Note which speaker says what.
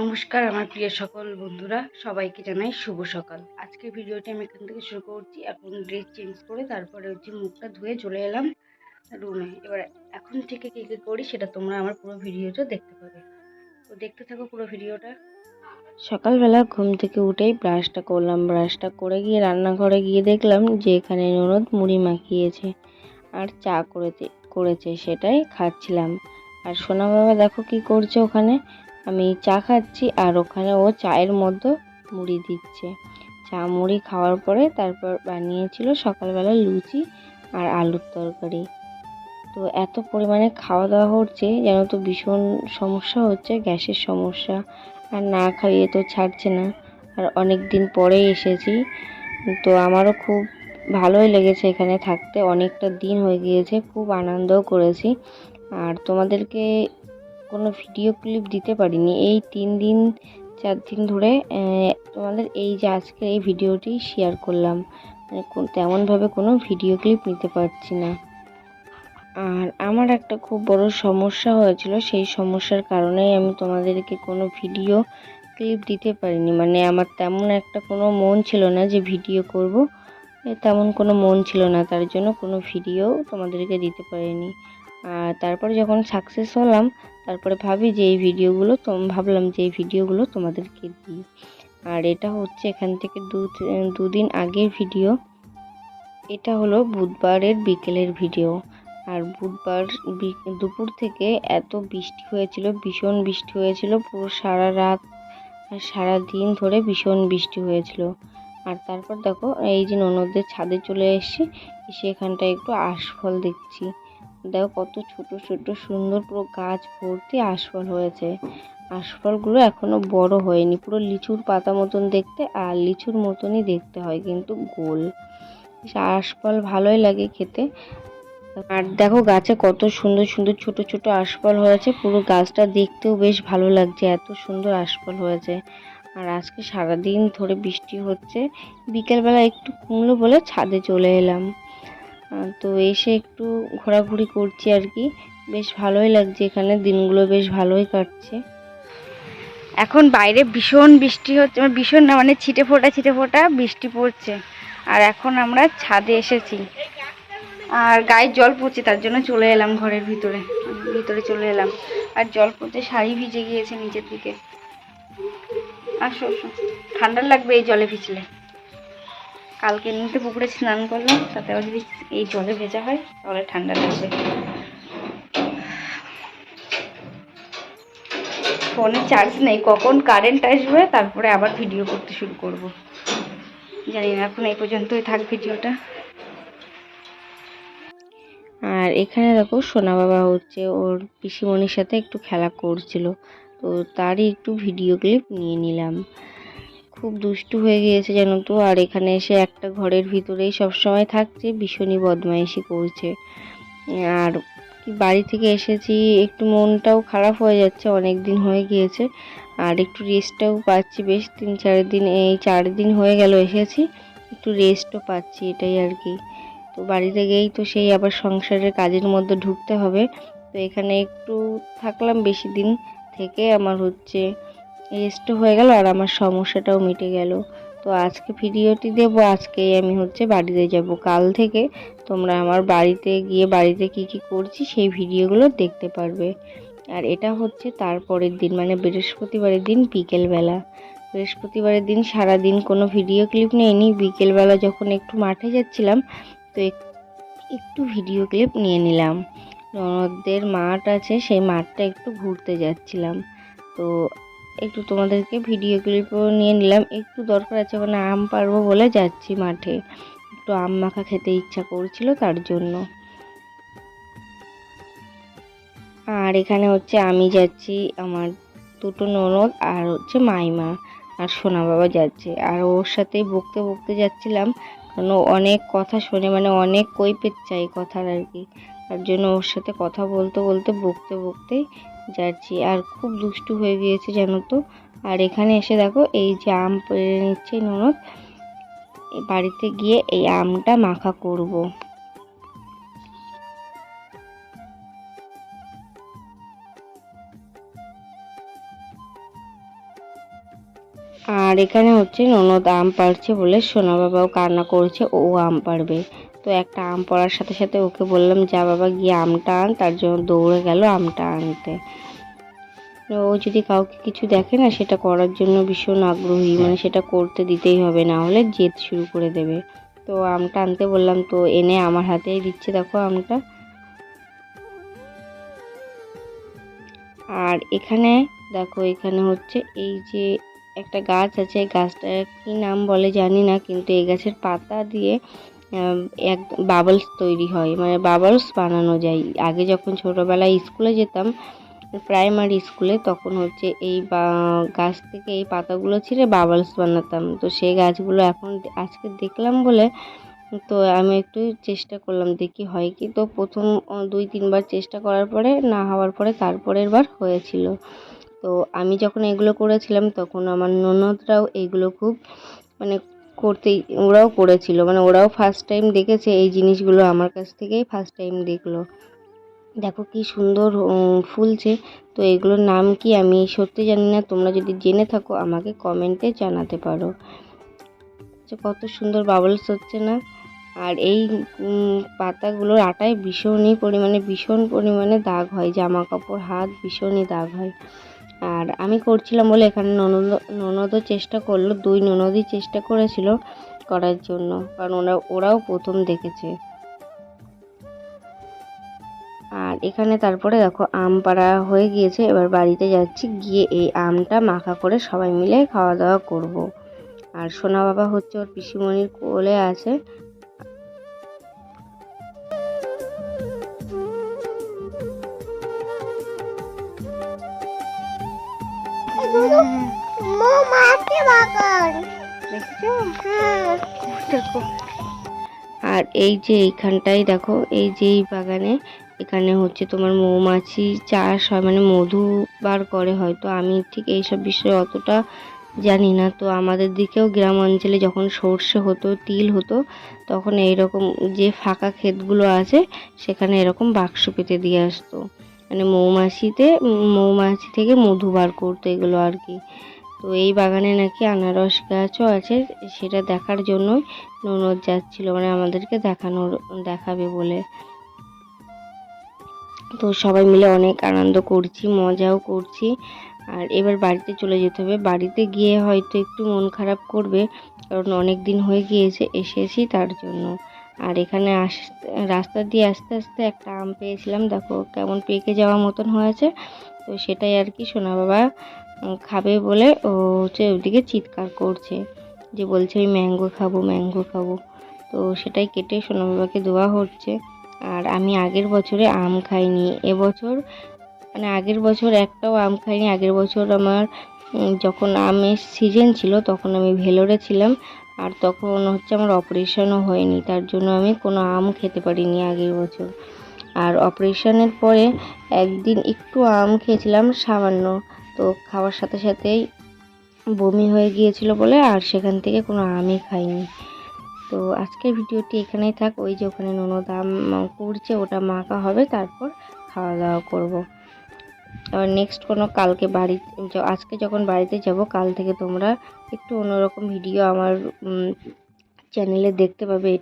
Speaker 1: নমস্কার, আমার প্রিয় সকল বন্ধুরা, সবাইকে জানাই শুভ সকাল। আজকের ভিডিওটি আমি এখান থেকে শুরু করছি, এখন ড্রেস চেঞ্জ করে তারপরে হচ্ছে মুখটা ধুয়ে চলে এলাম রুমে এবার এখন থেকে কী কী করি সেটা তোমরা আমার পুরো ভিডিওটা দেখতে পাবে। তো দেখতে থাকো পুরো ভিডিওটা।
Speaker 2: সকালবেলা ঘুম থেকে উঠেই ব্রাশটা করলাম ব্রাশটা করে গিয়ে রান্নাঘরে গিয়ে দেখলাম যে এখানে ননদ মুড়ি মাখিয়েছে আর চা করেছে করেছে, সেটাই খাচ্ছিলাম। আর সোনা বাবা দেখো কি করছে ওখানে? আমি চা খাচ্ছি আর ওখানে ও চায়ের মধ্যে মুড়ি দিচ্ছে। চা, মুড়ি খাওয়ার পরে তারপর বানিয়েছিল সকালবেলা লুচি আর আলুর তরকারি। তো এত পরিমাণে খাওয়া দাওয়া হচ্ছে যেন তো ভীষণ সমস্যা হচ্ছে, গ্যাসের সমস্যা। আর না খাইয়ে তো ছাড়ছে না। আর অনেক দিন পরেই এসেছি, তো আমারও খুব ভালোই লেগেছে এখানে থাকতে। অনেকটা দিন হয়ে গিয়েছে, খুব আনন্দও করেছি। আর তোমাদেরকে কোনো ভিডিও ক্লিপ দিতে পারিনি। এই তিন দিন, চার দিন ধরে তোমাদের এই যে আজকের এই ভিডিওটি শেয়ার করলাম। মানে তেমনভাবে কোনো ভিডিও ক্লিপ নিতে পারছি না। আর আমার একটা খুব বড় সমস্যা হয়েছিল, সেই সমস্যার কারণেই আমি তোমাদেরকে কোনো ভিডিও ক্লিপ দিতে পারিনি। মানে আমার তেমন একটা কোনো মন ছিল না যে ভিডিও করব। তেমন কোনো মন ছিল না, তার জন্য কোনো ভিডিও তোমাদেরকে দিতে পারিনি। আর তারপরে যখন সাকসেস হলাম, তারপরে ভাবি যে এই ভিডিওগুলো তো, ভাবলাম যে এই ভিডিওগুলো তোমাদেরকে দিই। আর এটা হচ্ছে এখান থেকে দু, দুদিন আগের ভিডিও। এটা হলো বুধবারের বিকেলের ভিডিও। আর বুধবার দুপুর থেকে এত বৃষ্টি হয়েছিল, ভীষণ বৃষ্টি হয়েছিল, পুরো সারা রাত আর সারা দিন ধরে ভীষণ বৃষ্টি হয়েছিল। আর তারপর দেখো, এই যে ননদদের ছাদে চলে এসেছি, এসে এখানটায় একটু আশফল দেখছি। দেখো কত ছোট ছোট, সুন্দর পুরো গাছ ভর্তি আশফল হয়েছে। আশফলগুলো এখনও বড় হয়নি, পুরো লিচুর পাতা মতন দেখতে আর লিচুর মতনই দেখতে হয়, কিন্তু গোল। আশফল ভালোই লাগে খেতে। আর দেখো গাছে কত সুন্দর সুন্দর ছোট ছোট আশফল হয়েছে, পুরো গাছটা দেখতেও বেশ ভালো লাগছে, এত সুন্দর আশফল হয়েছে। আর আজকে সারাদিন ধরে বৃষ্টি হচ্ছে, বিকেলবেলা একটু কমলো বলে ছাদে চলে এলাম। তো এসে একটু ঘোরাঘুরি করছি আর কি। বেশ ভালোই লাগছে এখানে, দিনগুলো বেশ ভালোই কাটছে।
Speaker 1: এখন বাইরে ভীষণ বৃষ্টি হচ্ছে মানে ভীষণ না মানে ছিটে ফোটা ছিটে ফোটা বৃষ্টি পড়ছে। আর এখন আমরা ছাদে এসেছি। আর গায়ে জল পড়ছে, তার জন্য চলে এলাম ঘরের ভিতরে ভিতরে চলে এলাম। আর জল পড়তে শাড়ি ভিজে গিয়েছে নিচের দিকে। আসো আসো। ঠান্ডা লাগবে এই জলে ভিজলে। কালকে এমনিতে পুকুরে স্নান করলাম, তাতে আবার যদি এই জলে ভেজা হয়, তাহলে ঠান্ডা লাগবে। ফোনে চার্জ নেই, কখন কারেন্ট আসবে, তারপরে আবার ভিডিও করতে শুরু করব। জানি না, এখন এই পর্যন্তই থাক ভিডিওটা
Speaker 2: আর এখানে দেখো, সোনা বাবা হচ্ছে ওর পিসিমণির সাথে একটু খেলা করছিল, তো তারই একটু ভিডিও ক্লিপ নিয়ে নিলাম। খুব দুষ্টু হয়ে গিয়েছে জানো তো। আর এখানে এসে একটা ঘরের ভিতরেই সবসময় থাকছে, ভীষণই বদমাইশি করছে। আর বাড়ি থেকে এসেছি, একটু মনটাও খারাপ হয়ে যাচ্ছে অনেক দিন হয়ে গিয়েছে। আর একটু রেস্টটাও পাচ্ছি বেশ, তিন চার দিন, এই চার দিন হয়ে গেল এসেছি, একটু রেস্টও পাচ্ছি এটাই আর কি। তো বাড়িতে গিয়েই তো সেই আবার সংসারের কাজের মধ্যে ঢুকতে হবে। তো এখানে একটু থাকলাম বেশি দিন থেকে, আমার হচ্ছে রেস্টও হয়ে গেল আর আমার সমস্যাটাও মিটে গেল। তো আজকে ভিডিওটি দেবো, আজকেই আমি হচ্ছে বাড়িতে যাব। কাল থেকে তোমরা আমার বাড়িতে গিয়ে বাড়িতে কি কি করছি সেই ভিডিওগুলো দেখতে পারবে। আর এটা হচ্ছে তারপরের দিন মানে বৃহস্পতিবারের দিন বিকেলবেলা। বৃহস্পতিবারের দিন সারা দিন কোনো ভিডিও ক্লিপ নেইনি। বিকেলবেলা যখন একটু মাঠে যাচ্ছিলাম, তো এক- একটু ভিডিও ক্লিপ নিয়ে নিলাম। ননদদের মাঠ আছে, সেই মাঠটা একটু ঘুরতে যাচ্ছিলাম। তো একটু তোমাদেরকে ভিডিও ক্লিপও নিয়ে নিলাম। একটু দরকার আছে ওখানে আম পারব বলে যাচ্ছি মাঠে। একটু আম মাখা খেতে ইচ্ছা করছিল তার জন্য। আর এখানে হচ্ছে আমি যাচ্ছি, আমার দুটো ননদ আর হচ্ছে মাইমা আর সোনা বাবা যাচ্ছে। আর ওর সাথেই বকতে বকতে যাচ্ছিলাম, কারণ অনেক কথা শোনে মানে অনেক কৈপের চাই কথার আর কি। তার জন্য ওর সাথে কথা বলতে বলতে বকতে বকতেই যাচ্ছি। আর খুব দুষ্টু হয়ে গিয়েছে জানো তো। আর এখানে এসে দেখো, এই যে আম পেড়ে নিচ্ছে ননদ বাড়িতে গিয়ে এই আমটা মাখা করব। আর এখানে হচ্ছে ননদ আম পাড়ছে বলে সোনা বাবাও কান্না করছে, ও আম পাড়বে। তো একটা আম পড়ার সাথে সাথে ওকে বললাম যা বাবা গিয়ে আমটা আন। তার জন্য দৌড়ে গেল আমটা আনতে। ও যদি কাউকে কিছু দেখে না সেটা করার জন্য ভীষণ আগ্রহী। মানে সেটা করতে দিতেই হবে না হলে জেদ শুরু করে দেবে। তো আমটা আনতে বললাম তো এনে আমার হাতেই দিচ্ছে দেখো আমটা। আর এখানে দেখো এখানে হচ্ছে এই যে একটা গাছ আছে গাছটা কি নাম বলে জানি না কিন্তু এই গাছের পাতা দিয়ে এক বাবলস তৈরি হয়। মানে বাবলস বানানো যায়। আগে যখন ছোটোবেলায় স্কুলে যেতাম প্রাইমারি স্কুলে তখন হচ্ছে এই বা- গাছ থেকে এই পাতাগুলো ছিঁড়ে বাবলস বানাতাম। তো সেই গাছগুলো এখন আজকে দেখলাম বলে, তো আমি একটু চেষ্টা করলাম দেখি হয় কি। তো প্রথম দুই, তিনবার চেষ্টা করার পরে, না হওয়ার পরে তারপরের বার হয়েছিল। তো আমি যখন এগুলো করেছিলাম, তখন আমার ননদরাও এইগুলো খুব মানে করতেই, ওরাও করেছিল। মানে ওরাও ফার্স্ট টাইম দেখেছে এই জিনিসগুলো, আমার কাছ থেকেই ফার্স্ট টাইম দেখল। দেখো কি সুন্দর ফুলছে। তো এগুলোর নাম কি আমি সত্যি জানি না। তোমরা যদি জেনে থাকো, আমাকে কমেন্টে জানাতে পারো। কত সুন্দর বাবলস হচ্ছে না? আর এই পাতাগুলোর আটায় ভীষণই পরিমাণে, ভীষণ পরিমাণে দাগ হয়। জামা কাপড়, হাত ভীষণই দাগ হয়। আর আমি করছিলাম বলে এখানে ননদ, ননদও চেষ্টা করল, দুই ননদই চেষ্টা করেছিল করার জন্য, কারণ ওরা, ওরাও প্রথম দেখেছে আর এখানে তারপরে দেখো, আম পাড়া হয়ে গিয়েছে, এবার বাড়িতে যাচ্ছি, গিয়ে এই আমটা মাখা করে সবাই মিলে খাওয়া দাওয়া করব। আর সোনা বাবা হচ্ছে ওর পিসিমণির কোলে আছে
Speaker 1: দেখো।
Speaker 2: আর এই যে এইখানটায় দেখো, এই যে এই বাগানে এখানে হচ্ছে তোমার মৌমাছি চাষ হয় মানে মধু বার করে হয়তো। আমি ঠিক এইসব বিষয়ে অতটা জানি না। তো আমাদের দিকেও গ্রাম অঞ্চলে যখন সর্ষে হতো, তিল হতো, তখন এইরকম যে ফাঁকা ক্ষেতগুলো আছে, সেখানে এরকম বাক্স পেতে দিয়ে আসতো। মানে মৌমাছিতে, মৌমাছি থেকে মধু বার করতো এগুলো আর কি। তো এই বাগানে নাকি আনারস গাছও আছে, সেটা দেখার জন্যই ননদ যাচ্ছিল মানে আমাদেরকে দেখানোর, দেখাবে বলে। তো সবাই মিলে অনেক আনন্দ করছি, মজাও করছি। আর এবার বাড়িতে চলে যেতে হবে। বাড়িতে গিয়ে হয়তো একটু মন খারাপ করবে, কারণ অনেক দিন হয়ে গিয়েছে এসেছি তার জন্য। আর এখানে আস, রাস্তা দিয়ে আস্তে আস্তে একটা আম পেয়েছিলাম, দেখো কেমন পেকে যাওয়া মতন হয়েছে। তো সেটাই আর কি, সোনা বাবা খাবে বলে ও হচ্ছে ওদিকে চিৎকার করছে যে বলছে, আমি ম্যাঙ্গো খাব ম্যাঙ্গো খাব। তো সেটাই কেটে সোনা বাবাকে দেওয়া হচ্ছে। আর আমি আগের বছরে আম খাইনি। এবছর মানে আগের বছর একটাও আম খাইনি। আগের বছর আমার যখন আমের সিজন ছিল তখন আমি ভেলোরে ছিলাম। আর তখন হচ্ছে আমার অপারেশনও হয়নি। তার জন্য আমি কোনো আম খেতে পারিনি আগের বছর। আর অপারেশনের পরে একদিন একটু আম খেয়েছিলাম সামান্য। তো খাওয়ার সাথে সাথেই বমি হয়ে গিয়েছিল বলে আর সেখান থেকে কোনো আমই খাইনি। তো আজকের ভিডিওটি এখানেই থাক। ওই যে ওখানে ননদ আম করছে, ওটা মাখা হবে, তারপর খাওয়া দাওয়া করব। আবার নেক্সট কোনো কালকে বাড়ি আজকে যখন বাড়িতে যাব, কাল থেকে তোমরা একটু অন্যরকম ভিডিও আমার চ্যানেলে দেখতে পাবে।